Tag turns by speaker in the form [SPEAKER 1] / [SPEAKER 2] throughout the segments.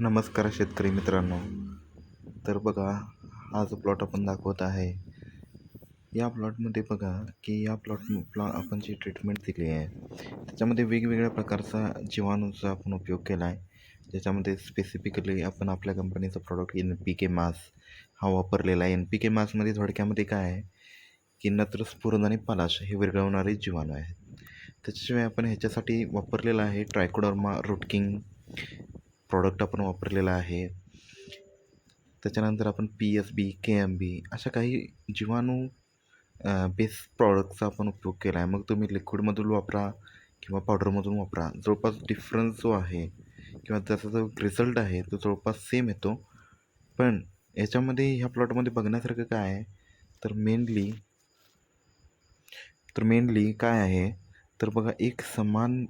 [SPEAKER 1] नमस्कार शेतकरी मित्रांनो. तर बघा हा जो प्लॉट आपण दाखवत आहे. या प्लॉटमध्ये बघा की या प्लॉट प्लॉ आपण जी ट्रीटमेंट दिली आहे त्याच्यामध्ये वेगवेगळ्या प्रकारचा जीवाणूचा आपण उपयोग केला आहे. ज्याच्यामध्ये स्पेसिफिकली आपण आपल्या कंपनीचा product N P K mass हा वापरलेला आहे. एन पी के मासमध्ये थोडक्यामध्ये काय आहे की नत्र स्फुरण आणि पलाश हे विरघळवणारे जीवाणू आहेत. त्याच्याशिवाय आपण ह्याच्यासाठी वापरलेलं आहे ट्रायकोडर्मा रुटकिंग प्रॉडक्ट आपण वापरलेला आहे. त्याच्यानंतर आपण P S B K M B अशा काही जीवाणू बेस प्रॉडक्टचा आपण उपयोग केला आहे मग तुम्ही लिक्विडमधून वापरा किंवा पावडरमधून वापरा. जवळपास डिफरन्स जो आहे किंवा त्याचा जो रिझल्ट आहे तो जवळपास सेम येतो. पण याच्यामध्ये ह्या प्लॉटमध्ये बघण्यासारखं काय आहे? तर मेनली तर मेनली काय आहे? तर बघा एक समान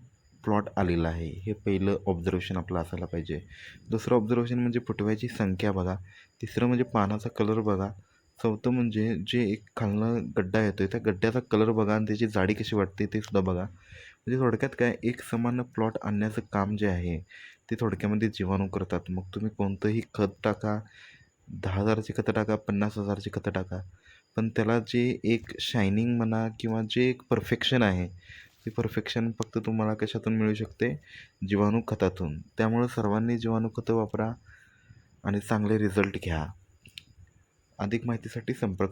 [SPEAKER 1] प्लॉट आलेला आहे. हे पहिलं ऑब्झर्वेशन आपलं असायला पाहिजे. दुसरं ऑब्झर्वेशन म्हणजे फुटव्याची संख्या बघा. तिसरं म्हणजे पानाचा कलर बघा. चौथं म्हणजे जे एक खालनं गड्डा येतो आहे त्या गड्ड्याचा कलर बघा आणि त्याची जाडी कशी वाटते ते सुद्धा बघा. म्हणजे थोडक्यात काय एक समान प्लॉट आणण्याचं काम जे आहे ते थोडक्यामध्ये जीवाणू करतात. मग तुम्ही कोणतंही खत टाका दहा हजारचे खतं टाका पन्नास हजारचे खतं टाका. पण त्याला जे एक शायनिंग म्हणा किंवा जे एक परफेक्शन आहे ते परफेक्शन फक्त तुम्हाला कशातून मिळू शकते? जीवाणू खतातून त्यामुळं सर्वांनी जीवाणू खतं वापरा आणि चांगले रिझल्ट घ्या. अधिक माहितीसाठी संपर्क